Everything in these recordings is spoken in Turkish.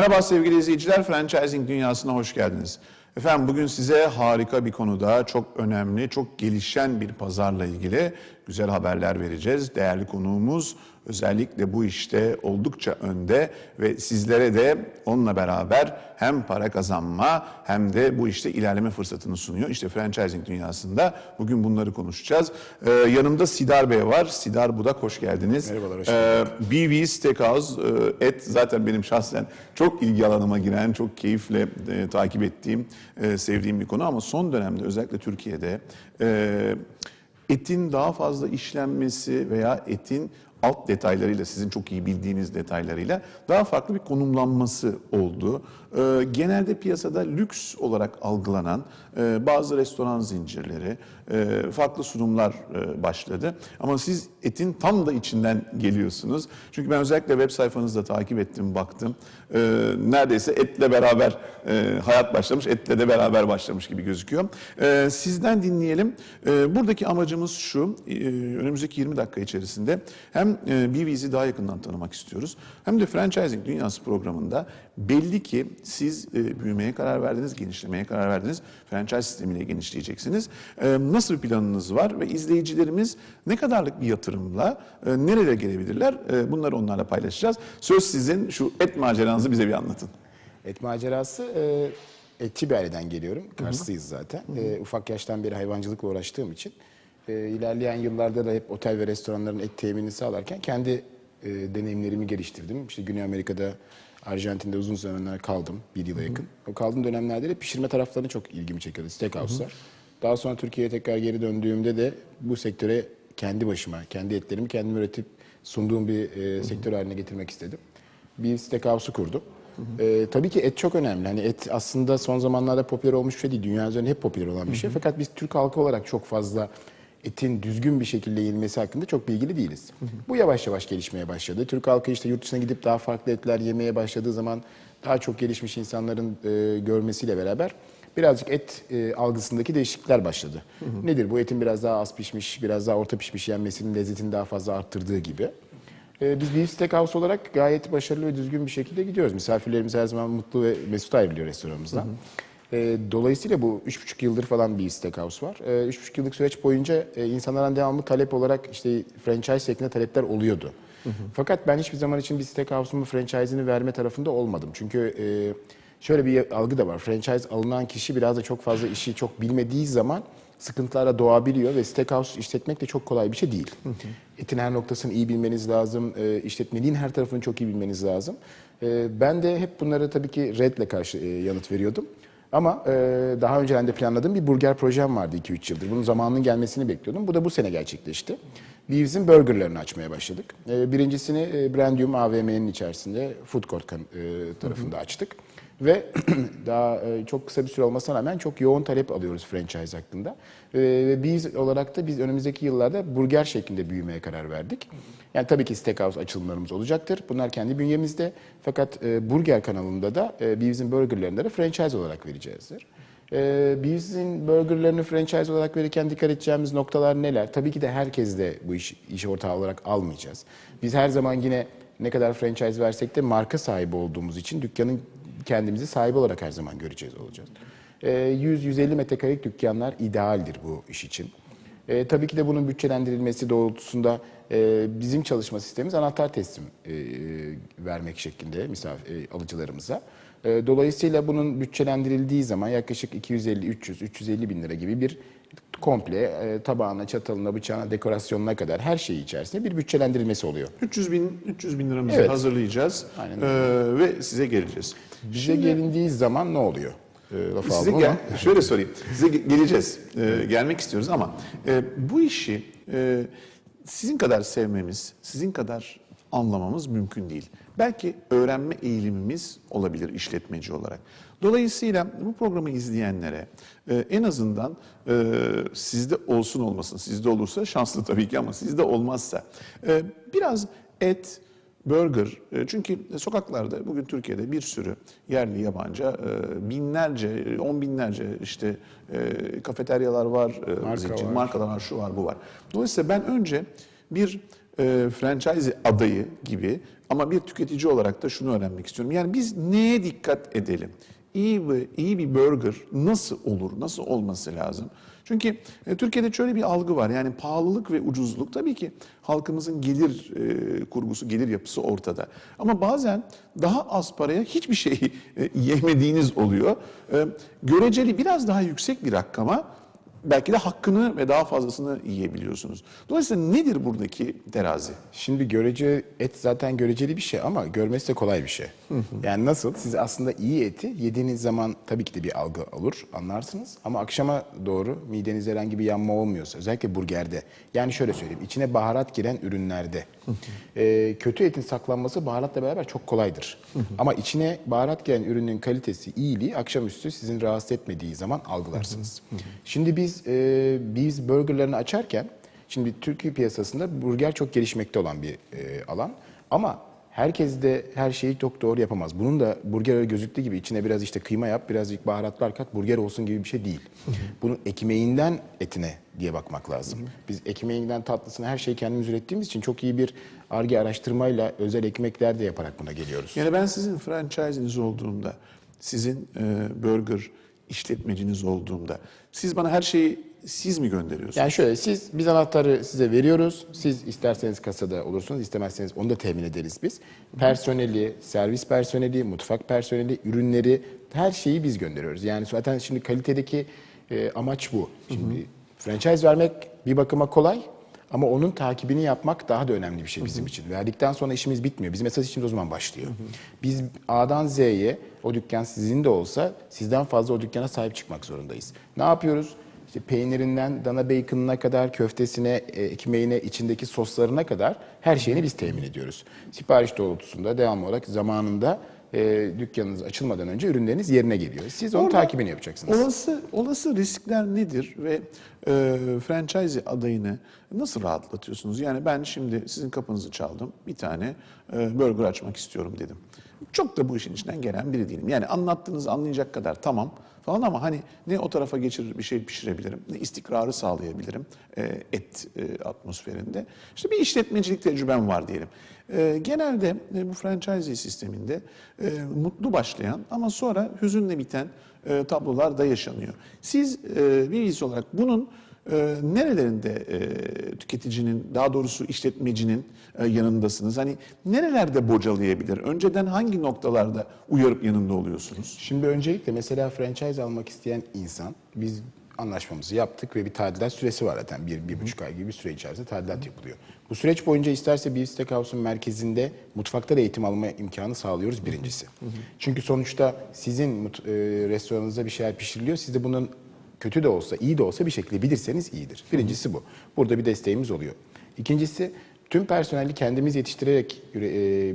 Merhaba sevgili izleyiciler, franchising dünyasına hoş geldiniz. Efendim bugün size harika bir konuda çok önemli, çok gelişen bir pazarla ilgili güzel haberler vereceğiz. Değerli konuğumuz özellikle bu işte oldukça önde ve sizlere de onunla beraber hem para kazanma hem de bu işte ilerleme fırsatını sunuyor. İşte franchising dünyasında bugün bunları konuşacağız. Ee, yanımda Sidar Bey var. Sidar Budak hoş geldiniz. Merhabalar, hoş Ee, BV Steakhouse e, et zaten benim şahsen çok ilgi alanıma giren, çok keyifle e, takip ettiğim, e, sevdiğim bir konu ama son dönemde özellikle Türkiye'de e, etin daha fazla işlenmesi veya etin alt detaylarıyla, sizin çok iyi bildiğiniz detaylarıyla daha farklı bir konumlanması oldu. Ee, genelde piyasada lüks olarak algılanan e, bazı restoran zincirleri, e, farklı sunumlar e, başladı. Ama siz etin tam da içinden geliyorsunuz. Çünkü ben özellikle web sayfanızda takip ettim, baktım. E, neredeyse etle beraber e, hayat başlamış, etle de beraber başlamış gibi gözüküyor. E, sizden dinleyelim. E, buradaki amacımız şu, e, önümüzdeki 20 dakika içerisinde hem e, BVZ'i daha yakından tanımak istiyoruz, hem de Franchising Dünyası programında belli ki siz e, büyümeye karar verdiniz, genişlemeye karar verdiniz, franchise sistemiyle genişleyeceksiniz. E, nasıl bir planınız var ve izleyicilerimiz ne kadarlık bir yatırımla e, nereye gelebilirler? E, bunları onlarla paylaşacağız. Söz sizin, şu et maceranızı bize bir anlatın. Et macerası e, etçi bir aileden geliyorum. Karslıyız zaten. E, ufak yaştan beri hayvancılıkla uğraştığım için e, ilerleyen yıllarda da hep otel ve restoranların et teminini sağlarken kendi e, deneyimlerimi geliştirdim. İşte Güney Amerika'da, Arjantin'de uzun zamanlar kaldım. Bir yıla yakın. O kaldığım dönemlerde de pişirme taraflarını çok ilgimi çekiyordu. Steakhouse'lar. Daha sonra Türkiye'ye tekrar geri döndüğümde de bu sektöre kendi başıma, kendi etlerimi kendim üretip sunduğum bir e, sektör haline getirmek istedim. Bir steakhouse'u kurdum. Ee, tabii ki et çok önemli. Hani et aslında son zamanlarda popüler olmuş bir şey değil. Dünya üzerinde hep popüler olan bir şey. Fakat biz Türk halkı olarak çok fazla etin düzgün bir şekilde yenilmesi hakkında çok bilgili değiliz. Bu yavaş yavaş gelişmeye başladı. Türk halkı işte yurt dışına gidip daha farklı etler yemeye başladığı zaman daha çok gelişmiş insanların e, görmesiyle beraber birazcık et e, algısındaki değişiklikler başladı. Nedir bu etin biraz daha az pişmiş, biraz daha orta pişmiş yenmesinin lezzetini daha fazla arttırdığı gibi. Ee, Biz Beef Steakhouse olarak gayet başarılı ve düzgün bir şekilde gidiyoruz. Misafirlerimiz her zaman mutlu ve mesut ayrılıyor restoranımızdan. Ee, Dolayısıyla bu üç buçuk yıldır falan Beef Steakhouse var. Ee, Üç buçuk yıllık süreç boyunca e, insanlardan devamlı talep olarak işte franchise şeklinde talepler oluyordu. Fakat ben hiçbir zaman için bir steakhouse'umun franchise'ini verme tarafında olmadım. Çünkü e, şöyle bir algı da var. Franchise alınan kişi biraz da çok fazla işi çok bilmediği zaman sıkıntılara doğabiliyor ve steakhouse işletmek de çok kolay bir şey değil. Etin her noktasını iyi bilmeniz lazım, e, işletmeliğin her tarafını çok iyi bilmeniz lazım. E, ben de hep bunlara tabii ki redle karşı e, yanıt veriyordum. Ama e, daha önceden de planladığım bir burger projem vardı 2-3 yıldır. Bunun zamanının gelmesini bekliyordum. Bu da bu sene gerçekleşti. Beavs'in burgerlarını açmaya başladık. E, birincisini e, Brandium AVM'nin içerisinde food court kan- e, tarafında açtık. Ve daha e, çok kısa bir süre olmasına rağmen çok yoğun talep alıyoruz franchise hakkında. E, Ve biz olarak da biz önümüzdeki yıllarda burger şeklinde büyümeye karar verdik. Yani tabii ki steakhouse açılımlarımız olacaktır. Bunlar kendi bünyemizde. Fakat e, burger kanalında da e, Beavs'in burgerlarında da franchise olarak vereceğizdir. E, Beavs'in burgerlarını franchise olarak verirken dikkat edeceğimiz noktalar neler? Tabii ki de herkes de bu iş, iş ortağı olarak almayacağız. Biz her zaman yine ne kadar franchise versek de marka sahibi olduğumuz için dükkanın kendimizi sahibi olarak her zaman göreceğiz olacağız. Ee, 100-150 metrekarelik dükkanlar idealdir bu iş için. Ee, tabii ki de bunun bütçelendirilmesi doğrultusunda e, bizim çalışma sistemimiz anahtar teslim e, vermek şeklinde misafir e, alıcılarımıza. E, dolayısıyla bunun bütçelendirildiği zaman yaklaşık 250-300-350 bin lira gibi bir komple e, tabağına, çatalına, bıçağına, dekorasyonuna kadar her şeyi içerisinde bir bütçelendirilmesi oluyor. 300 bin 300 bin liramızı Evet. hazırlayacağız Aynen Ee, ve size geleceğiz. Bize gelindiği zaman ne oluyor? E, lafı Size aldım gel, şöyle sorayım. Size ge- geleceğiz. Ee, gelmek istiyoruz ama e, bu işi e, sizin kadar sevmemiz, sizin kadar anlamamız mümkün değil. Belki öğrenme eğilimimiz olabilir işletmeci olarak. Dolayısıyla bu programı izleyenlere e, en azından e, sizde olsun olmasın, sizde olursa şanslı tabii ki ama sizde olmazsa e, biraz et, Burger. E, Çünkü sokaklarda bugün Türkiye'de bir sürü yerli yabancı e, binlerce, e, on binlerce işte kafeteryalar var, Marka zincir var. markalar var, şu var, bu var. Dolayısıyla ben önce bir e, franchise adayı gibi ama bir tüketici olarak da şunu öğrenmek istiyorum. Yani biz neye dikkat edelim? İyi bir, iyi bir burger nasıl olur, nasıl olması lazım? Çünkü e, Türkiye'de şöyle bir algı var. Yani pahalılık ve ucuzluk tabii ki halkımızın gelir e, kurgusu, gelir yapısı ortada. Ama bazen daha az paraya hiçbir şey e, yemediğiniz oluyor. E, göreceli biraz daha yüksek bir rakama belki de hakkını ve daha fazlasını yiyebiliyorsunuz. Dolayısıyla nedir buradaki terazi? Şimdi görece et zaten göreceli bir şey ama görmesi de kolay bir şey. Yani nasıl? Siz aslında iyi eti yediğiniz zaman tabii ki de bir algı olur, anlarsınız. Ama akşama doğru midenizde herhangi bir yanma olmuyorsa, özellikle burgerde. Yani şöyle söyleyeyim, içine baharat giren ürünlerde. E, kötü etin saklanması baharatla beraber çok kolaydır. ama içine baharat giren ürünün kalitesi, iyiliği akşamüstü sizin rahatsız etmediği zaman algılarsınız. Şimdi biz e, biz burgerlarını açarken Şimdi Türkiye piyasasında burger çok gelişmekte olan bir e, alan. Ama herkes de her şeyi çok doğru yapamaz. Bunun da burger öyle gözüktüğü gibi içine biraz işte kıyma yap, birazcık baharatlar kat, burger olsun gibi bir şey değil. Bunun ekmeğinden etine diye bakmak lazım. Biz ekmeğinden tatlısına her şeyi kendimiz ürettiğimiz için çok iyi bir arge araştırmayla özel ekmekler de yaparak buna geliyoruz. Yani ben sizin franchise'iniz olduğumda, sizin e, burger işletmeciniz olduğumda, siz bana her şeyi siz mi gönderiyorsunuz? Yani şöyle siz biz anahtarı size veriyoruz. Siz isterseniz kasada olursunuz, istemezseniz onu da temin ederiz biz. Personeli, servis personeli, mutfak personeli, ürünleri her şeyi biz gönderiyoruz. Yani zaten şimdi kalitedeki e, amaç bu. Şimdi franchise vermek bir bakıma kolay ama onun takibini yapmak daha da önemli bir şey bizim için. Verdikten sonra işimiz bitmiyor. Bizim esas işimiz o zaman başlıyor. Biz A'dan Z'ye o dükkan sizin de olsa sizden fazla o dükkana sahip çıkmak zorundayız. Ne yapıyoruz? İşte peynirinden dana bacon'ına kadar, köftesine, e, ekmeğine, içindeki soslarına kadar her şeyini biz temin ediyoruz. Sipariş doğrultusunda devamlı olarak zamanında e, dükkanınız açılmadan önce ürünleriniz yerine geliyor. Siz onun Orada takibini yapacaksınız. Olası, olası riskler nedir ve e, franchise adayını nasıl rahatlatıyorsunuz? Yani ben şimdi sizin kapınızı çaldım, bir tane e, burger açmak istiyorum dedim. Çok da bu işin içinden gelen biri değilim. Yani anlattığınızı anlayacak kadar tamam falan ama hani ne o tarafa geçirir bir şey pişirebilirim, ne istikrarı sağlayabilirim e, et e, atmosferinde. İşte bir işletmecilik tecrübem var diyelim. E, genelde e, bu franchise sisteminde e, mutlu başlayan ama sonra hüzünle biten e, tablolar da yaşanıyor. Siz e, bir olarak bunun e, nerelerinde e, tüketicinin, daha doğrusu işletmecinin e, yanındasınız? Hani nerelerde bocalayabilir? Önceden hangi noktalarda uyarıp yanında oluyorsunuz? Şimdi öncelikle mesela franchise almak isteyen insan, biz anlaşmamızı yaptık ve bir tadilat süresi var zaten. Bir, bir buçuk ay gibi bir süre içerisinde tadilat yapılıyor. Bu süreç boyunca isterse bir steakhouse'un merkezinde mutfakta da eğitim alma imkanı sağlıyoruz birincisi. Çünkü sonuçta sizin e, restoranınızda bir şeyler pişiriliyor. Siz de bunun kötü de olsa, iyi de olsa bir şekilde bilirseniz iyidir. Birincisi bu. Burada bir desteğimiz oluyor. İkincisi tüm personeli kendimiz yetiştirerek e,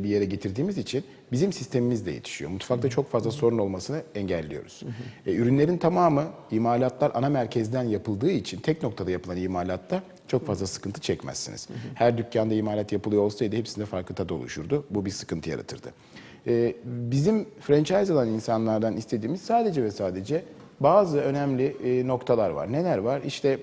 bir yere getirdiğimiz için bizim sistemimiz de yetişiyor. Mutfakta çok fazla sorun olmasını engelliyoruz. E, ürünlerin tamamı imalatlar ana merkezden yapıldığı için tek noktada yapılan imalatta çok fazla sıkıntı çekmezsiniz. Her dükkanda imalat yapılıyor olsaydı hepsinde farklı tadı oluşurdu. Bu bir sıkıntı yaratırdı. E, bizim franchise alan insanlardan istediğimiz sadece ve sadece bazı önemli e, noktalar var. Neler var? İşte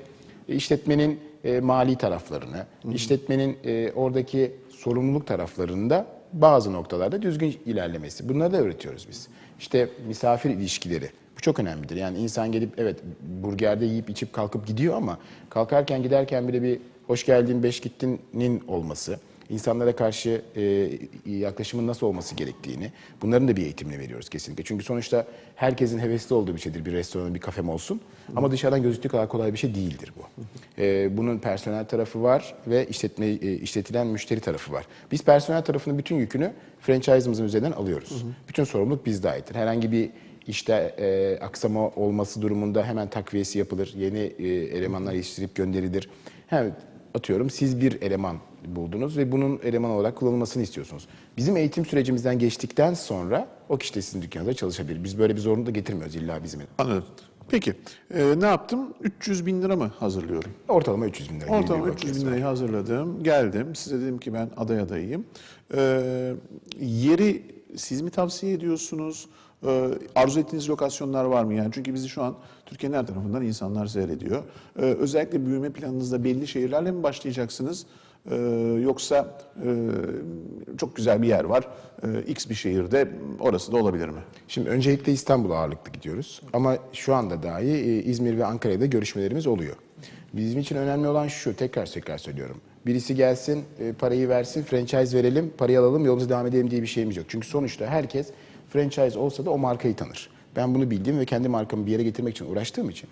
işletmenin e, mali taraflarını, işletmenin e, oradaki sorumluluk taraflarında bazı noktalarda düzgün ilerlemesi. Bunları da öğretiyoruz biz. İşte misafir ilişkileri. Bu çok önemlidir. Yani insan gelip evet burgerde yiyip içip kalkıp gidiyor ama kalkarken giderken bile bir hoş geldin beş gittinin olması, insanlara karşı e, yaklaşımın nasıl olması gerektiğini bunların da bir eğitimini veriyoruz kesinlikle. Çünkü sonuçta herkesin hevesli olduğu bir şeydir bir restoranın bir kafem olsun. Ama dışarıdan gözüktüğü kadar kolay bir şey değildir bu. E, bunun personel tarafı var ve işletme e, işletilen müşteri tarafı var. Biz personel tarafının bütün yükünü franchise'ımızın üzerinden alıyoruz. Bütün sorumluluk bizde aittir. Herhangi bir işte e, aksama olması durumunda hemen takviyesi yapılır. Yeni e, elemanlar yetiştirip gönderilir. Hem atıyorum siz bir eleman buldunuz ve bunun eleman olarak kullanılmasını istiyorsunuz. Bizim eğitim sürecimizden geçtikten sonra o kişi de sizin dükkanınızda çalışabilir. Biz böyle bir zorunlu da getirmiyoruz illa bizim. Anladım. Peki e, ne yaptım? 300 bin lira mı hazırlıyorum? Ortalama 300 bin lira Ortalama bir 300 bakiyesi bin lirayı hazırladım. Geldim. Size dedim ki ben aday adayıyım. Ee, yeri siz mi tavsiye ediyorsunuz? Ee, arzu ettiğiniz lokasyonlar var mı? Yani çünkü bizi şu an Türkiye'nin her tarafından insanlar seyrediyor. Ee, özellikle büyüme planınızda belli şehirlerle mi başlayacaksınız? Ee, yoksa e, çok güzel bir yer var, e, X bir şehirde orası da olabilir mi? Şimdi öncelikle İstanbul'a ağırlıklı gidiyoruz. Ama şu anda dahi e, İzmir ve Ankara'da görüşmelerimiz oluyor. Bizim için önemli olan şu, tekrar tekrar söylüyorum. Birisi gelsin, e, parayı versin, franchise verelim, parayı alalım, yolumuza devam edelim diye bir şeyimiz yok. Çünkü sonuçta herkes franchise olsa da o markayı tanır. Ben bunu bildiğim ve kendi markamı bir yere getirmek için uğraştığım için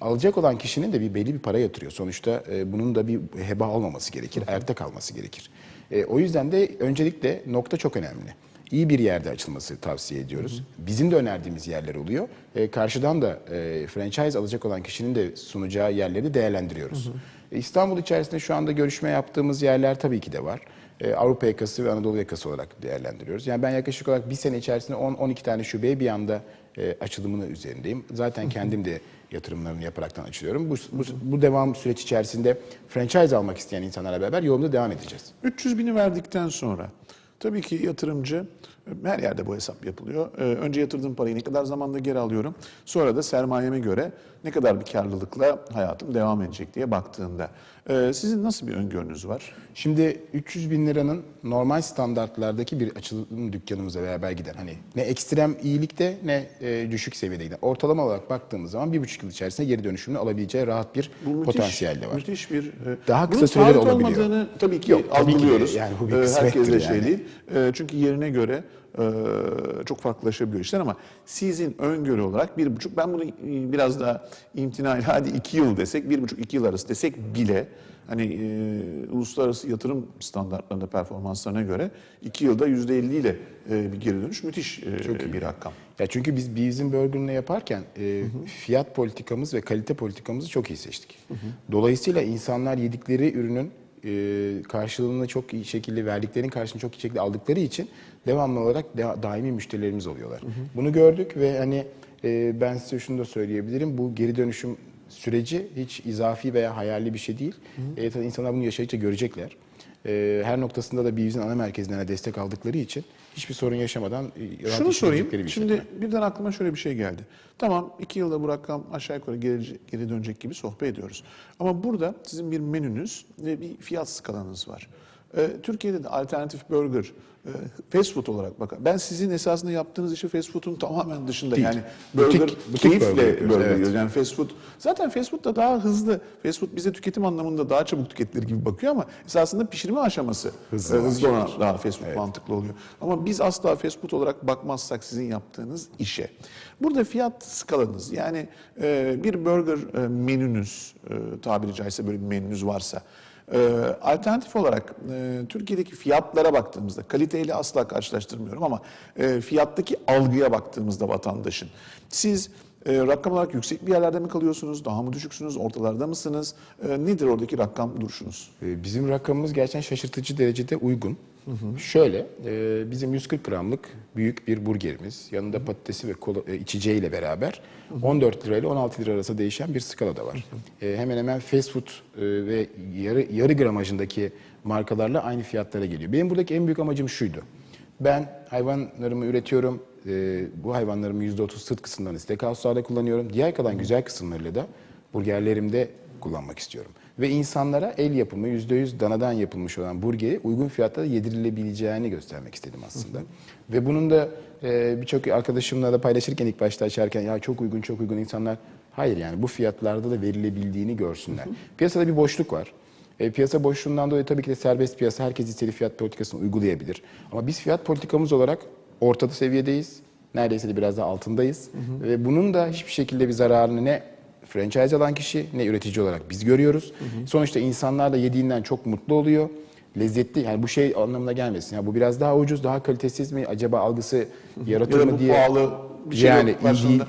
alacak olan kişinin de bir belli bir para yatırıyor. Sonuçta e, bunun da bir heba olmaması gerekir, ayakta kalması gerekir. E, o yüzden de öncelikle nokta çok önemli. İyi bir yerde açılması tavsiye ediyoruz. Bizim de önerdiğimiz yerler oluyor. E, karşıdan da e, franchise alacak olan kişinin de sunacağı yerleri değerlendiriyoruz. E, İstanbul içerisinde şu anda görüşme yaptığımız yerler tabii ki de var. E, Avrupa yakası ve Anadolu yakası olarak değerlendiriyoruz. Yani ben yaklaşık olarak bir sene içerisinde 10-12 tane şubeye bir anda e, açılımını üzerindeyim. Zaten kendim de yatırımlarını yaparaktan açılıyorum. Bu, bu, bu devam süreç içerisinde franchise almak isteyen insanlarla beraber yolumuza devam edeceğiz. 300 bini verdikten sonra tabii ki yatırımcı her yerde bu hesap yapılıyor. Ee, Önce yatırdığım parayı ne kadar zamanda geri alıyorum. Sonra da sermayeme göre ne kadar bir karlılıkla hayatım devam edecek diye baktığında. Ee, Sizin nasıl bir öngörünüz var? Şimdi 300 bin liranın normal standartlardaki bir açılım dükkanımıza beraber giden hani ne ekstrem iyilikte ne e, düşük seviyede giden ortalama olarak baktığımız zaman bir buçuk yıl içerisinde geri dönüşümünü alabileceği rahat bir Bu müthiş- potansiyel de var. Müthiş bir... e, Daha kısa sürede olabiliyor. olmadığını tabii ki Yok, tabii ki algılıyoruz. Yani bu bir kısmettir Herkes de şey yani. değil. Ee, Çünkü yerine göre e, çok farklılaşabiliyor işler ama sizin öngörü olarak bir buçuk, ben bunu e, biraz daha imtinayla hadi iki yıl desek, bir buçuk iki yıl arası desek bile hani e, uluslararası yatırım standartlarında performanslarına göre iki yılda yüzde elli ile e, bir geri dönüş müthiş e, bir rakam. Ya çünkü biz bizim Burger'ını yaparken e, fiyat politikamız ve kalite politikamızı çok iyi seçtik. Dolayısıyla insanlar yedikleri ürünün e, karşılığını çok iyi şekilde verdiklerinin karşılığını çok iyi şekilde aldıkları için devamlı olarak da- daimi müşterilerimiz oluyorlar. Bunu gördük ve hani e, ben size şunu da söyleyebilirim. Bu geri dönüşüm süreci hiç izafi veya hayali bir şey değil. E, tabii insanlar bunu yaşayınca görecekler. E, her noktasında da BİV'in ana merkezlerine destek aldıkları için hiçbir sorun yaşamadan e, rahat Şunu sorayım. bir şey. Şimdi birden aklıma şöyle bir şey geldi. Tamam iki yılda bu rakam aşağı yukarı geri, geri dönecek gibi sohbet ediyoruz. Ama burada sizin bir menünüz ve bir fiyat skalanız var. Ee, Türkiye'de de alternatif burger, e, fast food olarak bakın. Ben sizin esasında yaptığınız işi fast food'un tamamen dışında. Değil. Yani Butik- burger butik keyifle burger yapıyoruz, burger evet. Yani fast food. Zaten fast food da daha hızlı. Fast food bize tüketim anlamında daha çabuk tüketilir gibi bakıyor ama esasında pişirme aşaması Hızlı e, olan hızlı olan daha fast food mantıklı oluyor. Ama biz asla fast food olarak bakmazsak sizin yaptığınız işe. Burada fiyat skalanız yani e, bir burger e, menünüz e, tabiri caizse böyle bir menünüz varsa e, alternatif olarak e, Türkiye'deki fiyatlara baktığımızda kaliteyle asla karşılaştırmıyorum ama e, fiyattaki algıya baktığımızda vatandaşın siz e, rakam olarak yüksek bir yerlerde mi kalıyorsunuz? Daha mı düşüksünüz? Ortalarda mısınız? E, nedir oradaki rakam duruşunuz? Ee, Bizim rakamımız gerçekten şaşırtıcı derecede uygun. Şöyle, e, bizim 140 gramlık büyük bir burgerimiz, yanında patatesi ve kola, e, içeceğiyle beraber 14 lira ile 16 lira arası değişen bir skala da var. E, hemen hemen fast food e, ve yarı, yarı gramajındaki markalarla aynı fiyatlara geliyor. Benim buradaki en büyük amacım şuydu. Ben hayvanlarımı üretiyorum, e, bu hayvanlarımı %30 sırt kısımlarını steakhouse'larda kullanıyorum. Diğer kalan güzel kısımlarıyla da burgerlerimde kullanmak istiyorum. Ve insanlara el yapımı %100 danadan yapılmış olan burgeri uygun fiyatta yedirilebileceğini göstermek istedim aslında. Ve bunun da e, birçok arkadaşımla da paylaşırken ilk başta açarken ya çok uygun çok uygun insanlar hayır yani bu fiyatlarda da verilebildiğini görsünler. Piyasada bir boşluk var. E, piyasa boşluğundan dolayı tabii ki de serbest piyasa herkes istediği fiyat politikasını uygulayabilir. Ama biz fiyat politikamız olarak ortada seviyedeyiz. Neredeyse de biraz daha altındayız. Ve bunun da hiçbir şekilde bir zararını ne franchise alan kişi ne üretici olarak biz görüyoruz. Sonuçta insanlar da yediğinden çok mutlu oluyor. Lezzetli yani bu şey anlamına gelmesin. Ya bu biraz daha ucuz, daha kalitesiz mi acaba algısı yaratır Ya mı diye. pahalı bir şey yani yok iyi.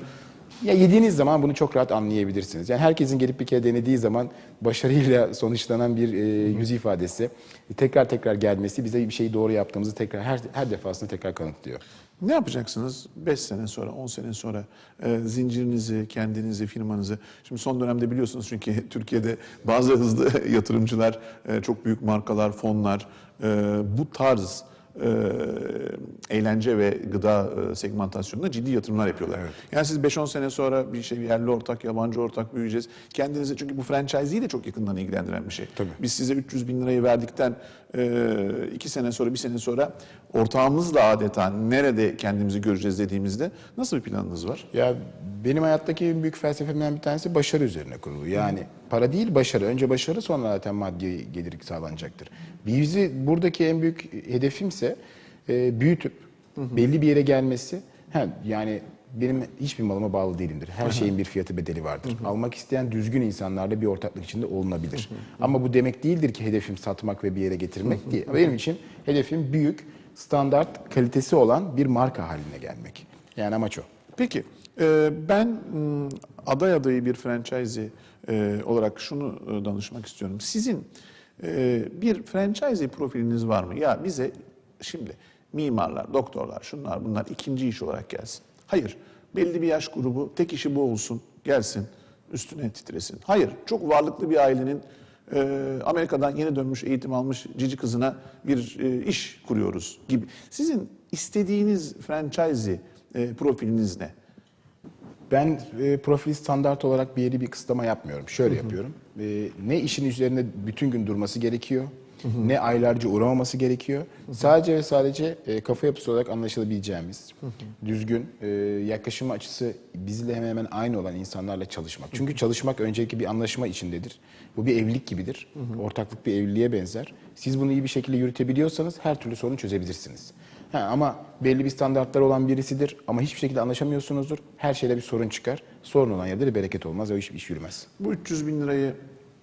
Ya yediğiniz zaman bunu çok rahat anlayabilirsiniz. Yani herkesin gelip bir kere denediği zaman başarıyla sonuçlanan bir e, yüz ifadesi, tekrar tekrar gelmesi bize bir şeyi doğru yaptığımızı tekrar her her defasında tekrar kanıtlıyor. Ne yapacaksınız 5 sene sonra, 10 sene sonra e, zincirinizi, kendinizi, firmanızı? Şimdi son dönemde biliyorsunuz çünkü Türkiye'de bazı hızlı yatırımcılar, e, çok büyük markalar, fonlar e, bu tarz e, eğlence ve gıda e, segmentasyonuna ciddi yatırımlar yapıyorlar. Yani siz 5-10 sene sonra bir şey yerli ortak, yabancı ortak büyüyeceğiz. Kendinize çünkü bu franchise'yi de çok yakından ilgilendiren bir şey. Tabii. Biz size 300 bin lirayı verdikten 2 sene sonra, bir sene sonra ortağımızla adeta nerede kendimizi göreceğiz dediğimizde nasıl bir planınız var? Ya benim hayattaki en büyük felsefemden bir tanesi başarı üzerine kurulu. Yani para değil başarı. Önce başarı sonra zaten maddi gelir sağlanacaktır. Bizi buradaki en büyük hedefimse e, büyütüp belli bir yere gelmesi. Ha, yani benim hiçbir malıma bağlı değilimdir. Her şeyin bir fiyatı bedeli vardır. Almak isteyen düzgün insanlarla bir ortaklık içinde olunabilir. Ama bu demek değildir ki hedefim satmak ve bir yere getirmek değil. Benim için hedefim büyük, standart, kalitesi olan bir marka haline gelmek. Yani amaç o. Peki e, ben aday adayı bir franchise e, olarak şunu e, danışmak istiyorum. Sizin bir franchise profiliniz var mı? Ya bize şimdi mimarlar, doktorlar, şunlar bunlar ikinci iş olarak gelsin. Hayır, belli bir yaş grubu tek işi bu olsun, gelsin, üstüne titresin. Hayır, çok varlıklı bir ailenin e, Amerika'dan yeni dönmüş, eğitim almış cici kızına bir e, iş kuruyoruz gibi. Sizin istediğiniz franchise e, profiliniz ne? Ben e, profil standart olarak bir yeri bir kısıtlama yapmıyorum. Şöyle yapıyorum. E, ne işin üzerinde bütün gün durması gerekiyor, ne aylarca uğramaması gerekiyor. Sadece ve sadece e, kafa yapısı olarak anlaşılabileceğimiz, düzgün, e, yaklaşım açısı bizle hemen hemen aynı olan insanlarla çalışmak. Çünkü çalışmak öncelikle bir anlaşma içindedir. Bu bir evlilik gibidir. Ortaklık bir evliliğe benzer. Siz bunu iyi bir şekilde yürütebiliyorsanız her türlü sorunu çözebilirsiniz. Ha, ama belli bir standartlar olan birisidir ama hiçbir şekilde anlaşamıyorsunuzdur. Her şeyde bir sorun çıkar. Sorun olan yerde de bereket olmaz ve o iş, iş yürümez. Bu 300 bin lirayı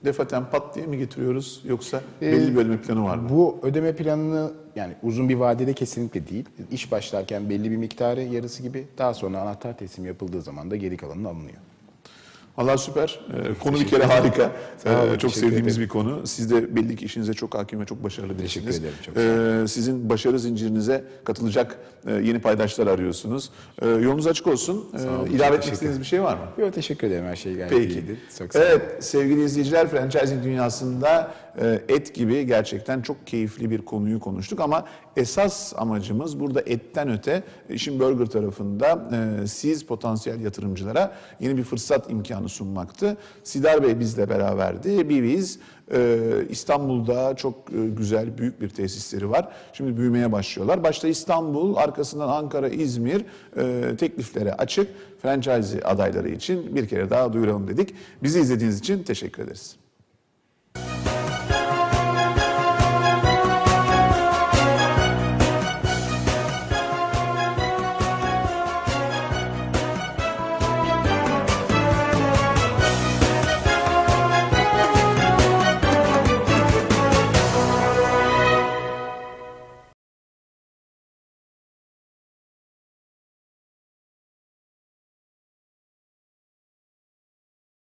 defaten pat diye mi getiriyoruz yoksa belli bir ödeme planı var mı? Bu ödeme planını yani uzun bir vadede kesinlikle değil. İş başlarken belli bir miktarı yarısı gibi daha sonra anahtar teslim yapıldığı zaman da geri kalanı alınıyor. Allah süper. Ee, konu bir kere harika. Ee, çok teşekkür sevdiğimiz ederim. bir konu. Siz de belli ki işinize çok hakim ve çok başarılı Teşekkür birisiniz. ederim, çok Ee, sizin başarı zincirinize katılacak e, yeni paydaşlar arıyorsunuz. Ee, yolunuz açık olsun. Ee, ilave etmek teşekkür istediğiniz bir şey var mı? Yok teşekkür ederim her şey gayet Peki. iyiydi. Çok. Evet sevgili izleyiciler franchising dünyasında e, et gibi gerçekten çok keyifli bir konuyu konuştuk ama esas amacımız burada etten öte işin burger tarafında e, siz potansiyel yatırımcılara yeni bir fırsat imkanı sunmaktı. Sidar Bey bizle beraberdi. Biviz e, İstanbul'da çok e, güzel büyük bir tesisleri var. Şimdi büyümeye başlıyorlar. Başta İstanbul, arkasından Ankara, İzmir e, tekliflere açık franchise adayları için bir kere daha duyuralım dedik. Bizi izlediğiniz için teşekkür ederiz.